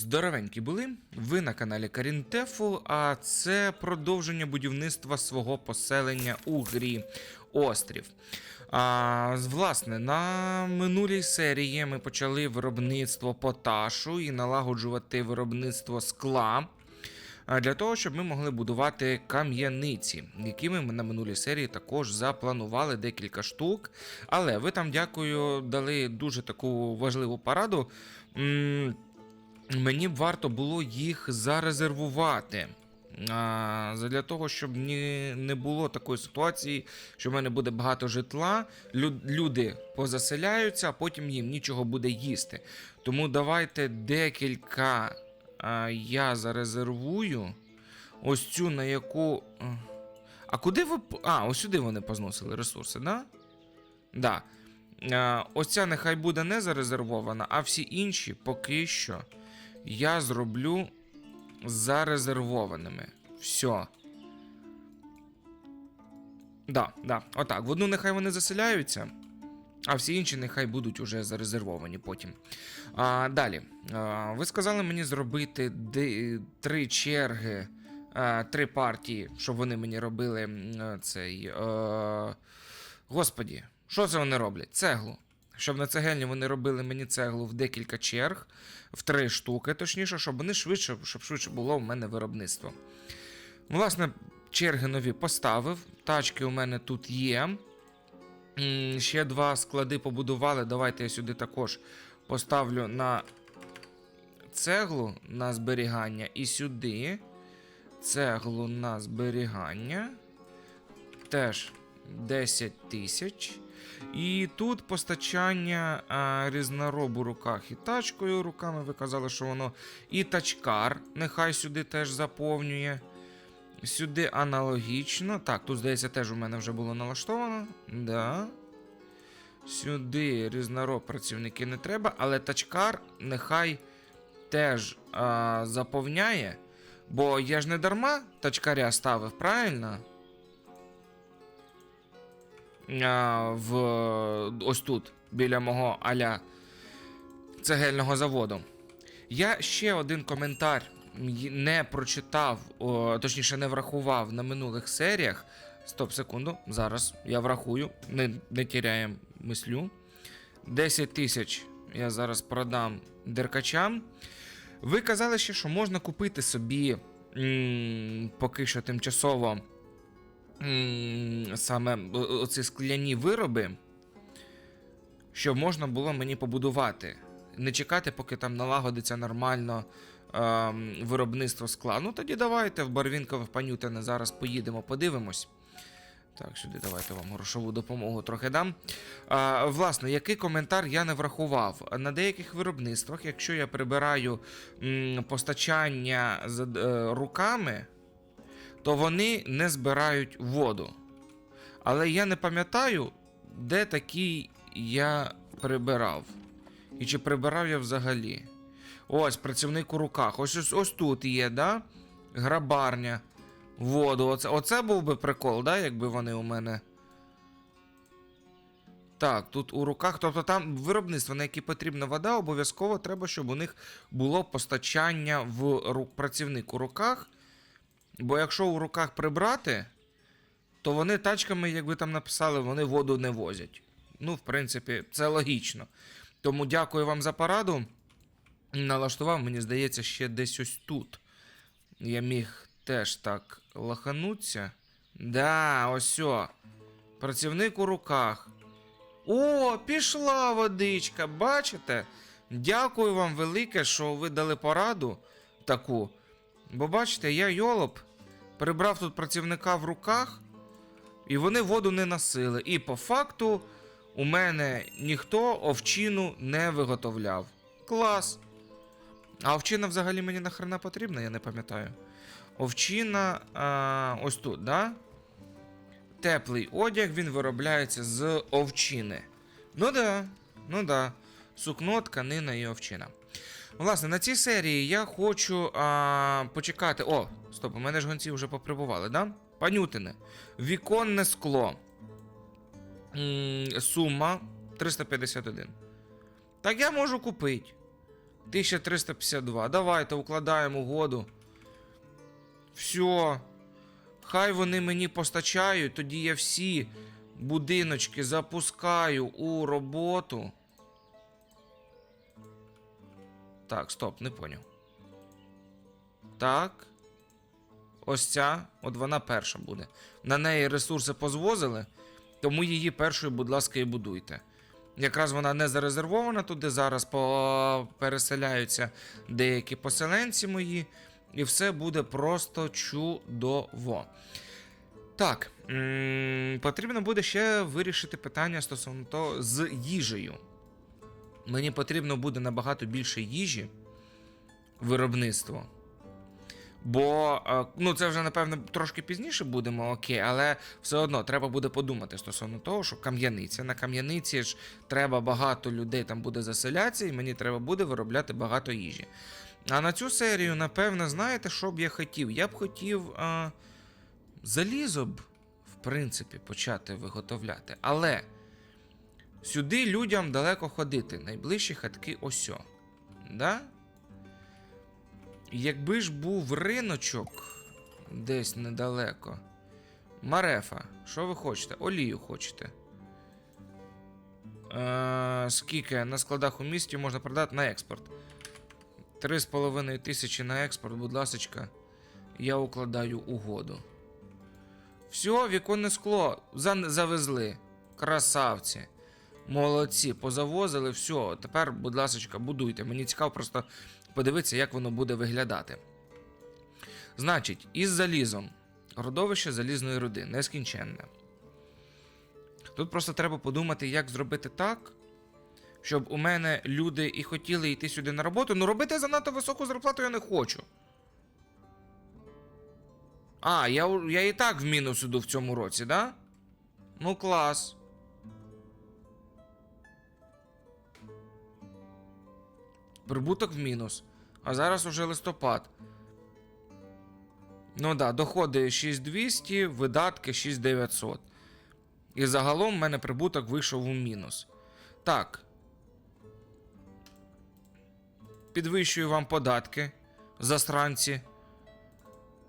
Здоровенькі були. Ви на каналі Карінтефу, а це продовження будівництва свого поселення у грі Острів. А, власне, на минулій серії ми почали виробництво поташу і налагоджувати виробництво скла. Для того, щоб ми могли будувати кам'яниці, які ми на минулій серії також запланували декілька штук. Але ви там, дякую, дали дуже таку важливу пораду. Мені б варто було їх зарезервувати. Для того, щоб не було такої ситуації, що в мене буде багато житла, лю- люди позаселяються, а потім їм нічого буде їсти. Тому давайте декілька я зарезервую. Ось цю, на яку. А куди ви. А, ось сюди вони позносили ресурси, да? Да. Ось ця нехай буде не зарезервована, а всі інші поки що я зроблю зарезервованими. Все. Да, да, отак. В одну нехай вони заселяються, а всі інші нехай будуть уже зарезервовані потім. А, далі. А, ви сказали мені зробити три черги, а, три партії, щоб вони мені робили цей. Е, господі, що це вони роблять? Цеглу. Щоб на цегельні вони робили мені цеглу в декілька черг, в три штуки, точніше, щоб вони швидше, щоб швидше було в мене виробництво. Власне, черги нові поставив. Тачки у мене тут є. Ще два склади побудували. Давайте я сюди також поставлю на цеглу на зберігання і сюди. Цеглу на зберігання. Теж 10 тисяч. І тут постачання а, різноробу руках і тачкою руками. Ви казали, що воно. І тачкар, нехай сюди теж заповнює. Сюди аналогічно. Так, тут, здається, теж у мене вже було налаштовано. Да. Сюди різнороб працівники не треба, але тачкар нехай теж а, заповняє. Бо я ж не дарма тачкаря ставив, правильно? В ось тут, біля мого аля цегельного заводу. Я ще один коментар не прочитав, точніше, не врахував на минулих серіях. Стоп, секунду, зараз я врахую, не, не тіряємо мислю. 10 тисяч я зараз продам деркачам. Ви казали ще, що можна купити собі м, поки що тимчасово саме о- оці скляні вироби, щоб можна було мені побудувати. Не чекати, поки там налагодиться нормально ем, виробництво скла. Ну тоді давайте в Барвінкове Панютине зараз поїдемо, подивимось. Так, сюди давайте вам грошову допомогу трохи дам. А, власне, який коментар я не врахував? На деяких виробництвах, якщо я прибираю м, постачання з е, руками, то вони не збирають воду. Але я не пам'ятаю, де такий я прибирав. І чи прибирав я взагалі. Ось, працівник у руках. Ось ось, ось тут є, да? Грабарня. Воду. Оце, оце був би прикол, да, якби вони у мене. Так, тут у руках, тобто там виробництво, на яке потрібна вода, обов'язково треба, щоб у них було постачання в ру- працівник у руках. Бо якщо у руках прибрати, то вони тачками, як ви там написали, вони воду не возять. Ну, в принципі, це логічно. Тому дякую вам за пораду. Налаштував, мені здається, ще десь ось тут. Я міг теж так лахануться. Да, ось. Працівник у руках. О, пішла водичка, бачите? Дякую вам велике, що ви дали пораду таку. Бо бачите, я йолоп прибрав тут працівника в руках, і вони воду не носили. І по факту у мене ніхто овчину не виготовляв. Клас. А овчина взагалі мені нахрена потрібна, я не пам'ятаю. Овчина а, ось тут, да? Теплий одяг він виробляється з овчини. Ну да, ну да. Сукно, тканина і овчина. Власне, на цій серії я хочу а, почекати. О, стоп, у мене ж гонці вже поприбували, да? Панютине. Віконне скло. Сума 351. Так я можу купити. 1352. Давайте укладаємо угоду. Все. Хай вони мені постачають, тоді я всі будиночки запускаю у роботу. Так, стоп, не поняв. Так. Ось ця, от вона перша буде. На неї ресурси позвозили, тому її першою, будь ласка, і будуйте. Якраз вона не зарезервована туди, зараз переселяються деякі поселенці мої, і все буде просто чудово. Так, потрібно буде ще вирішити питання стосовно того з їжею. Мені потрібно буде набагато більше їжі виробництво. Бо, е, ну, це вже, напевно, трошки пізніше будемо, окей, але все одно треба буде подумати стосовно того, що кам'яниця. На кам'яниці ж треба багато людей там буде заселятися, і мені треба буде виробляти багато їжі. А на цю серію, напевно, знаєте, що б я хотів? Я б хотів а, залізо б, в принципі, почати виготовляти. Але сюди людям далеко ходити. Найближчі хатки осьо. Да? Якби ж був риночок десь недалеко. Марефа, що ви хочете? Олію хочете. Е, скільки на складах у місті можна продати на експорт? 3,5 тисячі на експорт, будь ласочка, я укладаю угоду. Все, віконне скло завезли. Красавці. Молодці, позавозили, все. Тепер, будь ласочка, будуйте. Мені цікаво просто подивитися, як воно буде виглядати. Значить, із залізом. Родовище залізної руди нескінченне. Тут просто треба подумати, як зробити так, щоб у мене люди і хотіли йти сюди на роботу. Ну, робити занадто високу зарплату я не хочу. А, я, я і так в мінус іду в цьому році, да? Ну, клас. Прибуток в мінус. А зараз уже листопад. Ну да, доходи 6200, видатки 6900. І загалом в мене прибуток вийшов у мінус. Так. Підвищую вам податки, засранці.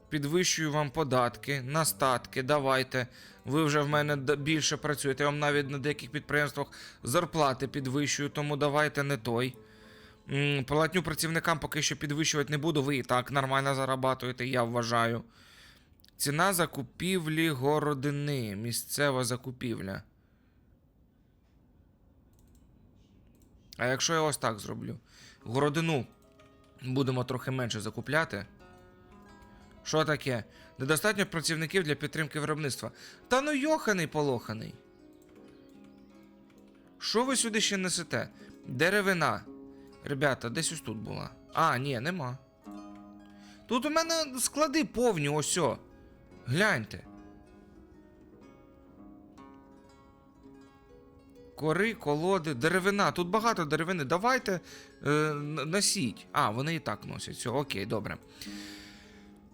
Підвищую вам податки на статки. Давайте. Ви вже в мене більше працюєте. Я вам навіть на деяких підприємствах зарплати підвищую, тому давайте не той. Платню працівникам поки що підвищувати не буду. Ви і так нормально зарабатуєте, я вважаю. Ціна закупівлі городини. Місцева закупівля. А якщо я ось так зроблю? Городину будемо трохи менше закупляти. Що таке? Недостатньо працівників для підтримки виробництва. Та ну йоханий полоханий. Що ви сюди ще несете? Деревина. Ребята, десь ось тут була. А, ні, нема. Тут у мене склади повні, ось. о. Гляньте. Кори, колоди, деревина. Тут багато деревини. Давайте е, носіть. А, вони і так носять. Все, окей, добре.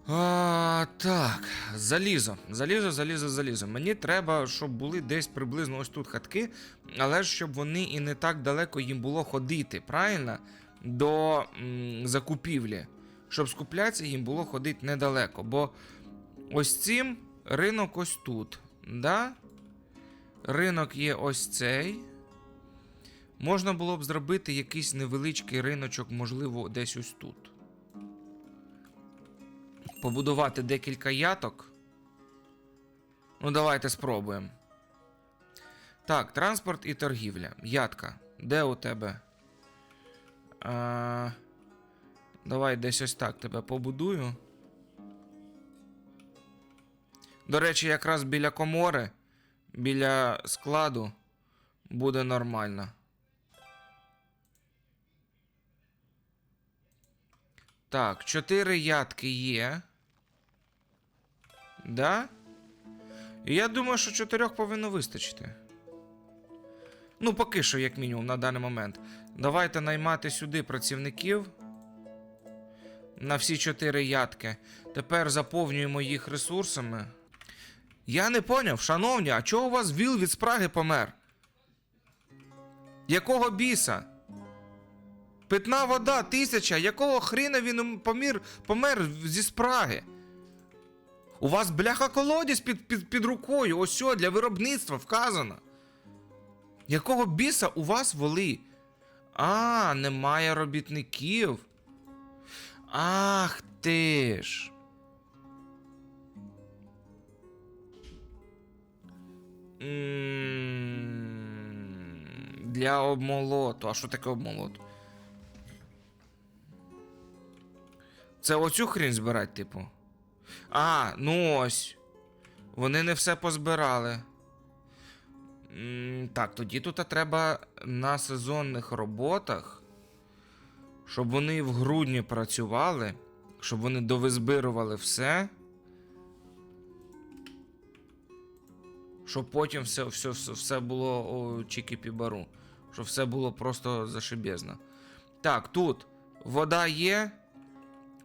А, так, залізо. Залізо, залізо, залізо. Мені треба, щоб були десь приблизно ось тут хатки, але ж щоб вони і не так далеко їм було ходити, правильно? До м, закупівлі. Щоб скуплятися, їм було ходити недалеко. Бо ось цим ринок ось тут. Да? Ринок є ось цей. Можна було б зробити якийсь невеличкий риночок, можливо, десь ось тут побудувати декілька яток. Ну, давайте спробуємо. Так, транспорт і торгівля. Ятка. Де у тебе? А, давай десь ось так тебе побудую. До речі, якраз біля комори, біля складу буде нормально. Так, чотири ятки є. Да? Я думаю, що чотирьох повинно вистачити. Ну, поки що, як мінімум, на даний момент. Давайте наймати сюди працівників. На всі чотири ятки. Тепер заповнюємо їх ресурсами. Я не поняв, шановні, а чого у вас віл від спраги помер? Якого біса? Питна вода, тисяча. Якого хріна він помір, помер зі спраги? У вас бляха колодязь під, під, під рукою. Ось що, для виробництва вказано. Якого біса у вас воли? А, немає робітників. Ах ти ж. Для обмолоту. А що таке обмолот? Це оцю хрінь збирать, типу. А, ну ось. Вони не все позбирали. Так, тоді тут треба на сезонних роботах, щоб вони в грудні працювали, щоб вони довизбирували все. Щоб потім все, все, все, було чікі-пібару. Щоб все було просто зашибезно. Так, тут вода є.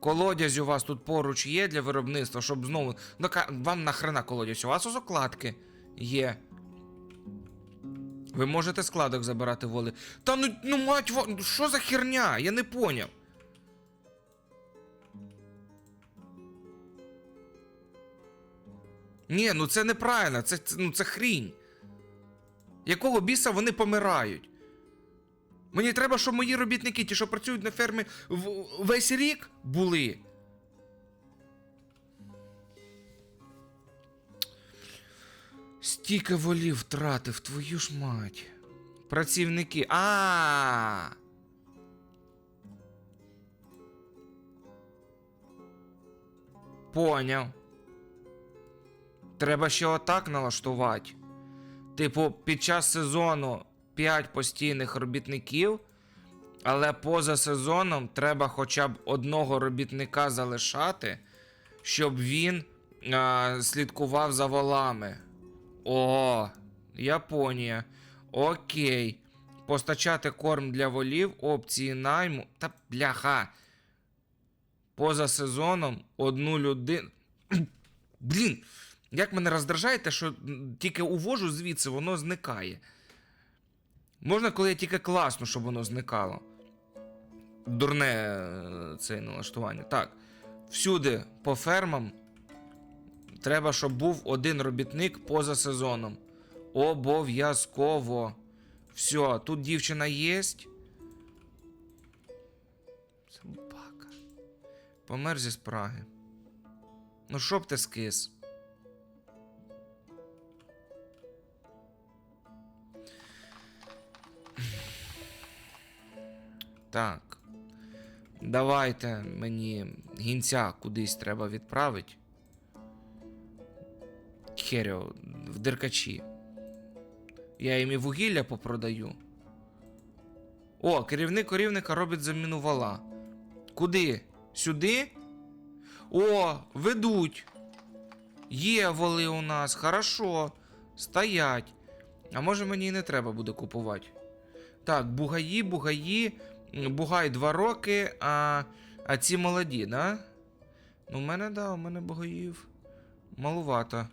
Колодязь у вас тут поруч є для виробництва, щоб знову. Ну, вам нахрена колодязь? У вас ось окладки є. Ви можете складок забирати воли. Та ну, ну мать, ну, що за херня? Я не поняв. Ні, ну це неправильно, це, ну, це хрінь. Якого біса вони помирають? Мені треба, щоб мої робітники, ті, що працюють на фермі весь рік, були. Стільки волів втратив, твою ж мать. Працівники. А. Поняв. Треба ще отак налаштувати. Типу, під час сезону 5 постійних робітників, але поза сезоном треба хоча б одного робітника залишати, щоб він а, слідкував за волами. О, Японія. Окей. Постачати корм для волів, опції найму. Та бляха. Поза сезоном одну людину. Блін, як мене роздражає те, що тільки увожу звідси, воно зникає. Можна, коли тільки класно, щоб воно зникало. Дурне е, це налаштування. Так. Всюди по фермам треба, щоб був один робітник поза сезоном. Обов'язково. Все, тут дівчина єсть. Собака. Помер зі спраги. Ну, що б ти скис? Так. Давайте мені гінця кудись треба відправити. Херю, в деркачі. Я їм і вугілля попродаю. О, керівник корівника робить заміну вала. Куди? Сюди? О, ведуть. Є воли у нас, хорошо. Стоять. А може мені і не треба буде купувати. Так, бугаї, бугаї. Бугай 2 роки, а, а ці молоді, да? Ну, у мене, да, у мене бугаїв. Малувато.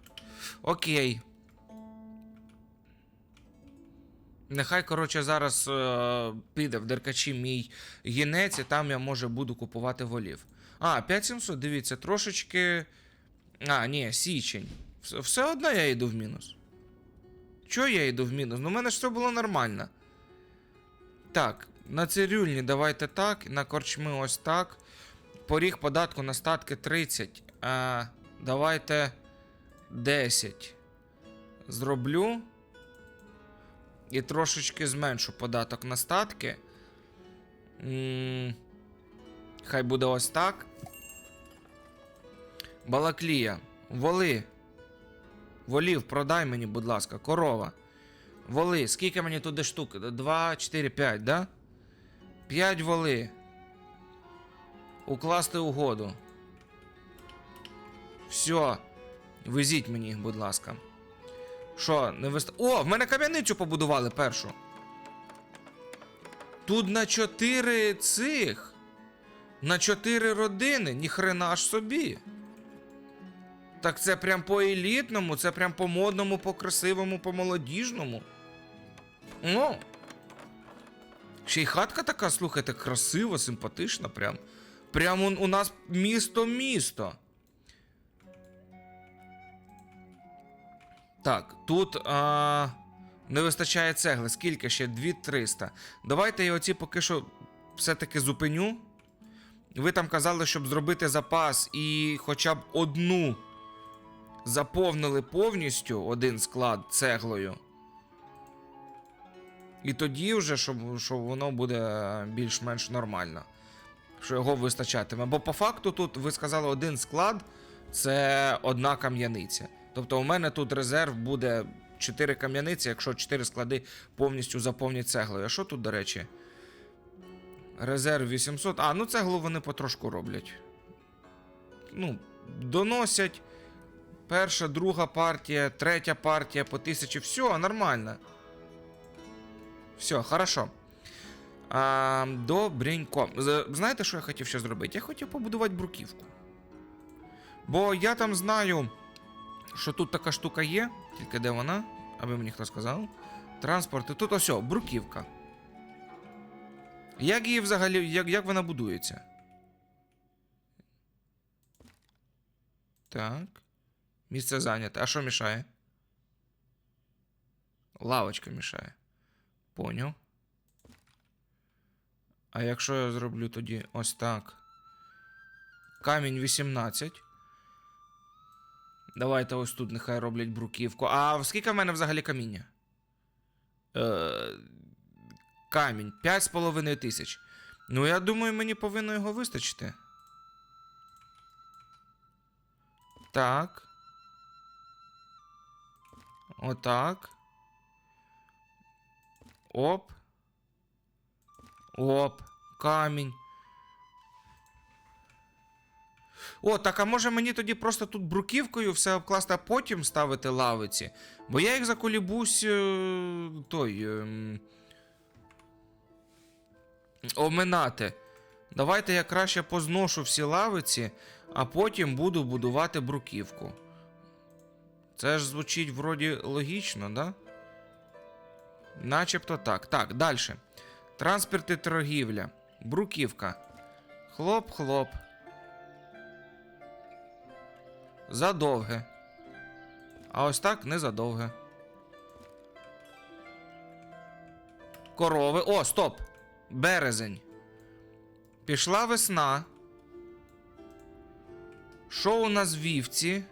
Окей. Нехай, коротше, зараз е, піде в деркачі мій гінець, і там я може буду купувати волів. А, 5700, дивіться, трошечки. А, ні, січень. Все, все одно я йду в мінус. Чого я йду в мінус? Ну, у мене ж все було нормально. Так, на цирюльні давайте так, на корчми ось так. Поріг податку на статки 30. А, давайте 10. Зроблю. І трошечки зменшу податок на статки. М, Хай буде ось так. Балаклія. Воли. Волів, продай мені, будь ласка, корова. Воли. Скільки мені туди штук? 2, 4, 5, да? 5 воли. Укласти угоду. Все. Везіть мені їх, будь ласка. Що, не вист... О, в мене кам'яницю побудували першу. Тут на 4 цих. На 4 родини, ніхрена ж собі. Так це прям по елітному, це прям по модному, по красивому, по молодіжному. Ну. Ще й хатка така, слухайте, красива, симпатична, прям. Прям у, нас місто-місто. Так, тут а, не вистачає цегли. Скільки ще? 2300. Давайте я оці поки що все-таки зупиню. Ви там казали, щоб зробити запас і хоча б одну заповнили повністю один склад цеглою. І тоді вже, щоб, щоб воно буде більш-менш нормально. Що його вистачатиме. Бо по факту тут ви сказали один склад це одна кам'яниця. Тобто у мене тут резерв буде 4 кам'яниці, якщо 4 склади повністю заповнять цеглою. А що тут, до речі? Резерв 800. А, ну цеглу вони потрошку роблять. Ну, доносять. Перша, друга партія, третя партія по тисячі. Все, нормально. Все, хорошо. А, добренько. Знаєте, що я хотів ще зробити? Я хотів побудувати бруківку. Бо я там знаю, що тут така штука є. Тільки де вона? Аби мені хто сказав. Транспорт. Тут ось, бруківка. Як її взагалі, як, як вона будується? Так. Місце зайняте. А що мішає? Лавочка мішає. Поняв. А якщо я зроблю тоді ось так. Камінь 18. Давайте ось тут нехай роблять бруківку. А скільки в мене взагалі каміння? Е, камінь 5,5 тисяч. Ну, я думаю, мені повинно його вистачити. Так. Отак. Оп. Оп. Камінь. О, так а може мені тоді просто тут бруківкою все обкласти, а потім ставити лавиці? Бо я їх заколібусь. е, той. ем, оминати. Давайте я краще позношу всі лавиці, а потім буду будувати бруківку. Це ж звучить вроді логічно, да? Начебто так. Так, далі. Транспорт і торгівля. Бруківка. Хлоп-хлоп. Задовге. А ось так не задовге. Корови. О, стоп! Березень. Пішла весна. Що у нас вівці?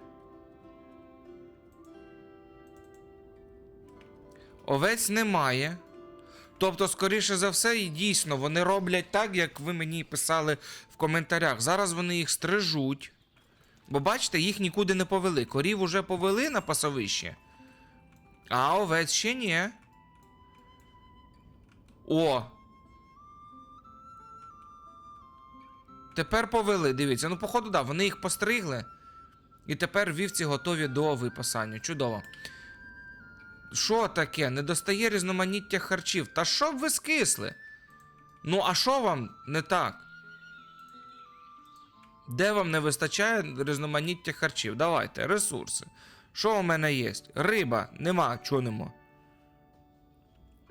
Овець немає. Тобто, скоріше за все, і дійсно вони роблять так, як ви мені писали в коментарях. Зараз вони їх стрижуть. Бо бачите, їх нікуди не повели. Корів уже повели на пасовище. А овець ще ні. О. Тепер повели, дивіться. Ну, походу, да, вони їх постригли. І тепер вівці готові до випасання. Чудово. Що таке? Не достає різноманіття харчів. Та що б ви скисли? Ну, а що вам не так? Де вам не вистачає різноманіття харчів? Давайте, ресурси. Що у мене є? Риба, нема, чого нема.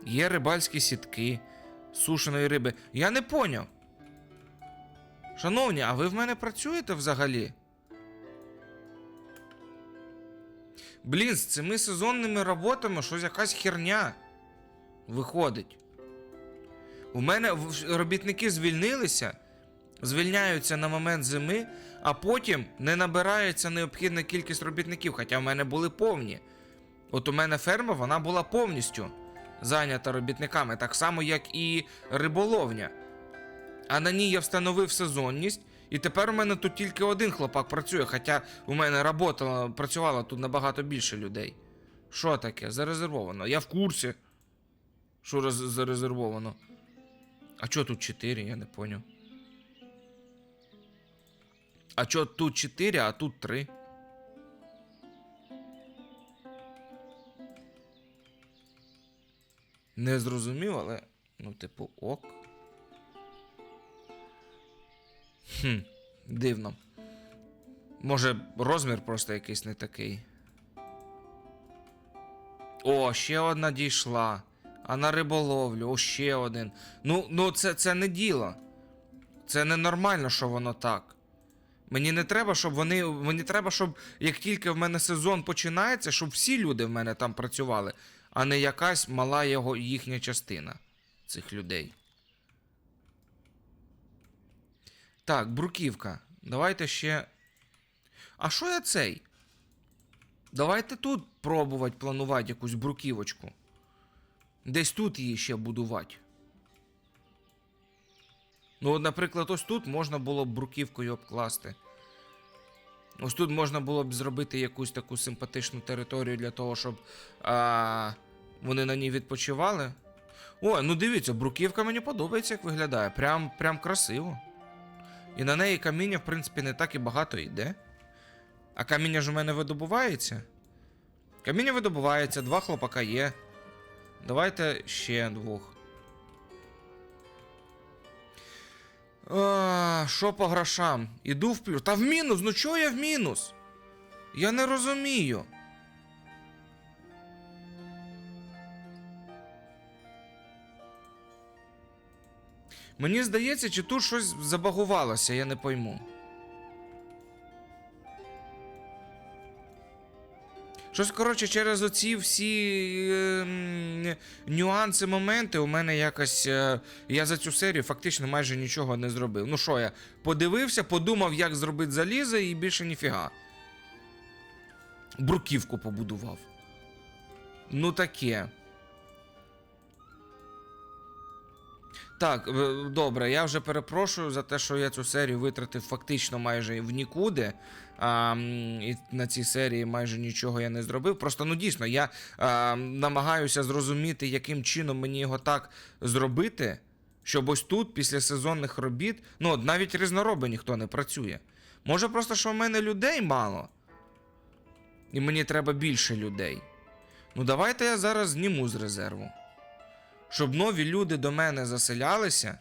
Є рибальські сітки, сушеної риби. Я не поняв. Шановні, а ви в мене працюєте взагалі? Блін, з цими сезонними роботами щось якась херня виходить. У мене робітники звільнилися, звільняються на момент зими, а потім не набирається необхідна кількість робітників, хоча в мене були повні. От у мене ферма вона була повністю зайнята робітниками, так само, як і риболовня. А на ній я встановив сезонність, і тепер у мене тут тільки один хлопак працює, хоча у мене робота працювала тут набагато більше людей. Що таке? Зарезервовано. Я в курсі. Що роз- зарезервовано. А чого тут 4, я не поняв. А чого тут 4, а тут 3? Не зрозумів, але. Ну, типу, ок. Хм, дивно. Може, розмір просто якийсь не такий. О, ще одна дійшла. А на риболовлю, о, ще один. Ну, ну це, це не діло. Це ненормально, що воно так. Мені не треба, щоб вони. Мені треба, щоб як тільки в мене сезон починається, щоб всі люди в мене там працювали, а не якась мала його їхня частина цих людей. Так, бруківка. Давайте ще. А що я цей? Давайте тут пробувати планувати якусь бруківочку. Десь тут її ще будувати. Ну, от, наприклад, ось тут можна було б бруківкою обкласти. Ось тут можна було б зробити якусь таку симпатичну територію для того, щоб а, вони на ній відпочивали. О, ну дивіться, бруківка мені подобається, як виглядає. Прям, прям красиво. І на неї каміння, в принципі, не так і багато йде. А каміння ж у мене видобувається. Каміння видобувається, два хлопака є. Давайте ще двох. А, Що по грошам? Іду в плюс. Та в мінус, ну чого я в мінус? Я не розумію. Мені здається, чи тут щось забагувалося, я не пойму. Щось, коротше, через оці всі е, нюанси, моменти у мене якось. Е, я за цю серію фактично майже нічого не зробив. Ну що я, подивився, подумав, як зробити залізо, і більше ніфіга. Бруківку побудував. Ну таке. Так, е, добре, я вже перепрошую за те, що я цю серію витратив фактично майже в нікуди. А, і на цій серії майже нічого я не зробив. Просто ну дійсно, я а, намагаюся зрозуміти, яким чином мені його так зробити, щоб ось тут, після сезонних робіт, ну навіть різнороби ніхто не працює. Може, просто що в мене людей мало. І мені треба більше людей. Ну, давайте я зараз зніму з резерву щоб нові люди до мене заселялися.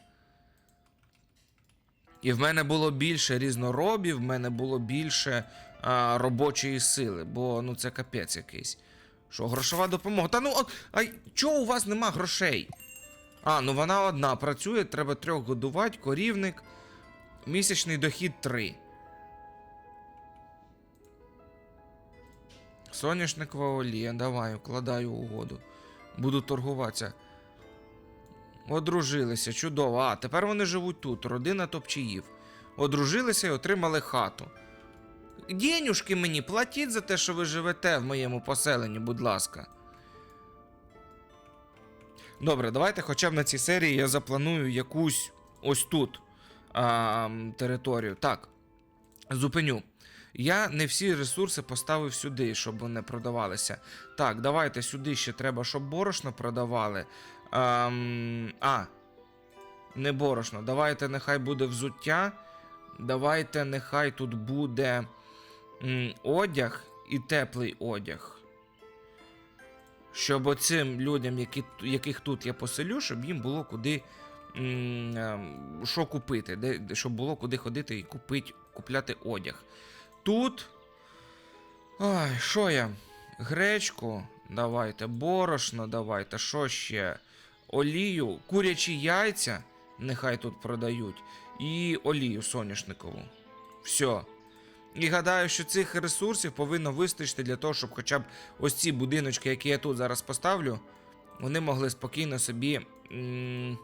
І в мене було більше різноробів, в мене було більше а, робочої сили, бо ну це капець якийсь. Що, грошова допомога? Та ну, от, а чого у вас нема грошей? А, ну вона одна працює, треба трьох годувати, корівник. Місячний дохід 3. Соняшникова олія, давай, укладаю угоду. Буду торгуватися. Одружилися, чудово. А, тепер вони живуть тут, родина топчіїв. Одружилися і отримали хату. Денюшки мені, платіть за те, що ви живете в моєму поселенні, будь ласка. Добре, давайте хоча б на цій серії я запланую якусь ось тут а, територію. Так, зупиню. Я не всі ресурси поставив сюди, щоб вони продавалися. Так, давайте сюди ще треба, щоб борошно продавали. Ам, а, не борошно. Давайте нехай буде взуття. Давайте нехай тут буде м, одяг і теплий одяг. Щоб оцим людям, які, яких тут я поселю, щоб їм було куди м, ем, що купити, де- щоб було куди ходити і купити, купляти одяг. Тут. Ой, що я? Гречку давайте, борошно давайте, що ще? Олію, курячі яйця, нехай тут продають, і олію соняшникову. Все. І гадаю, що цих ресурсів повинно вистачити для того, щоб хоча б ось ці будиночки, які я тут зараз поставлю, вони могли спокійно собі м-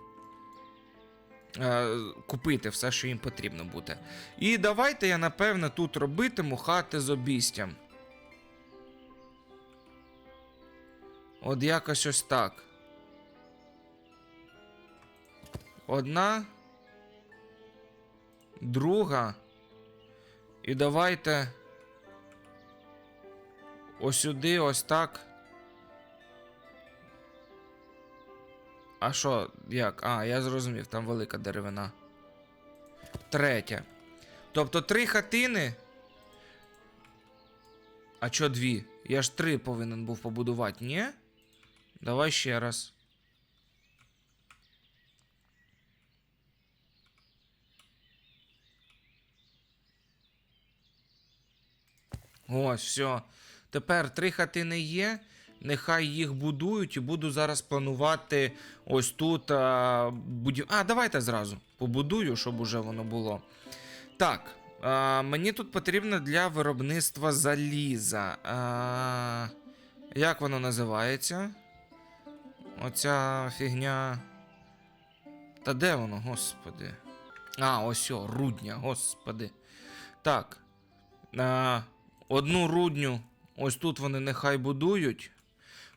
е, купити все, що їм потрібно буде. І давайте я, напевно, тут робитиму хати з обістям. От якось ось так. Одна. Друга. І давайте. Ось сюди, ось так. А що, як? А, я зрозумів, там велика деревина. Третя. Тобто три хатини. А чо дві? Я ж три повинен був побудувати, ні? Давай ще раз. Ось, все. Тепер три хатини є. Нехай їх будують і буду зараз планувати ось тут а, будів... А, давайте зразу побудую, щоб уже воно було. Так, а, мені тут потрібно для виробництва заліза. А, як воно називається? Оця фігня. Та де воно, господи? А, ось о, рудня, господи. Так. А, одну рудню, ось тут вони нехай будують.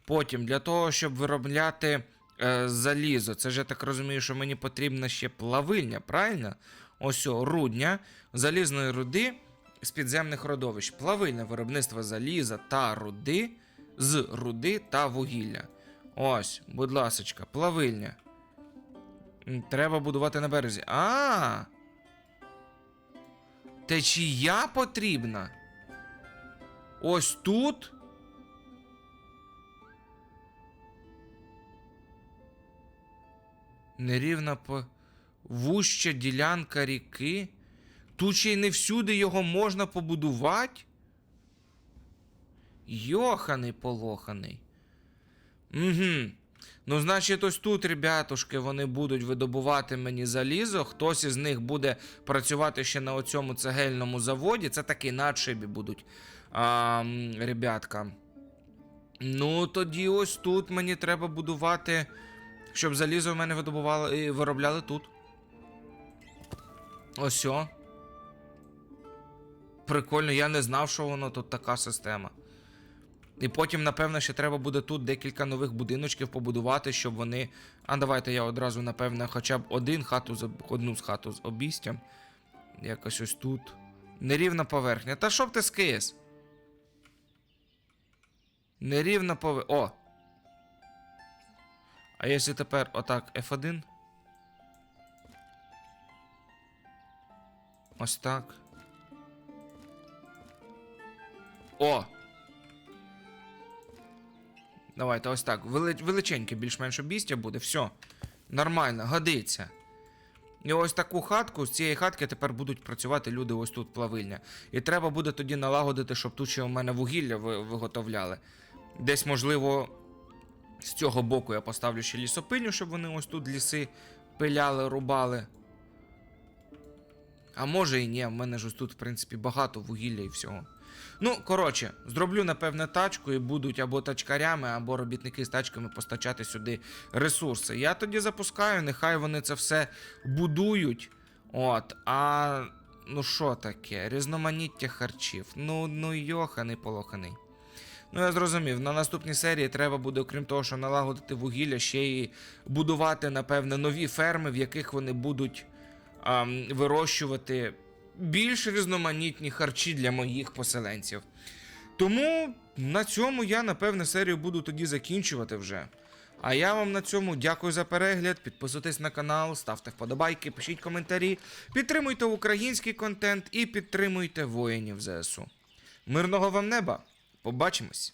Потім, для того, щоб виробляти е, залізо, це ж я так розумію, що мені потрібна ще плавильня, правильно? Ось о, рудня залізної руди з підземних родовищ. Плавильне виробництво заліза та руди з руди та вугілля. Ось, будь ласочка, плавильня. Треба будувати на березі. А. Течія потрібна. Ось тут. Нерівна вуща ділянка ріки. Тут ще й не всюди його можна побудувати. Йоханий полоханий. Угу. Ну, значить, ось тут, ребятушки, вони будуть видобувати мені залізо. Хтось із них буде працювати ще на оцьому цегельному заводі. Це таки на отшибі будуть. А, ребятка. Ну, тоді ось тут мені треба будувати, щоб залізо в мене видобували і виробляли тут. Ось о. Прикольно, я не знав, що воно тут така система. І потім, напевно, ще треба буде тут декілька нових будиночків побудувати, щоб вони. А давайте я одразу, напевно, хоча б один хату з одну з хату з обістям. Якось ось тут. Нерівна поверхня. Та що б ти скис? Нерівна поверхня. О! А якщо тепер отак F1? Ось так. О! Давайте ось так. Величеньке більш-менш обістя буде. Все. Нормально, годиться. І ось таку хатку, з цієї хатки тепер будуть працювати люди ось тут плавильня. І треба буде тоді налагодити, щоб тут ще у мене вугілля ви- виготовляли. Десь, можливо, з цього боку я поставлю ще лісопильню, щоб вони ось тут ліси пиляли, рубали. А може і ні, в мене ж ось тут, в принципі, багато вугілля і всього. Ну, коротше, зроблю, напевне, тачку і будуть або тачкарями, або робітники з тачками постачати сюди ресурси. Я тоді запускаю, нехай вони це все будують. От, а ну що таке? Різноманіття харчів. Ну, ну йоханий полоханий. Ну, я зрозумів, на наступній серії треба буде, окрім того, що налагодити вугілля, ще й будувати, напевне, нові ферми, в яких вони будуть ам, вирощувати більш різноманітні харчі для моїх поселенців. Тому на цьому я, напевне, серію буду тоді закінчувати вже. А я вам на цьому дякую за перегляд. Підписуйтесь на канал, ставте вподобайки, пишіть коментарі, підтримуйте український контент і підтримуйте воїнів ЗСУ. Мирного вам неба! Побачимось!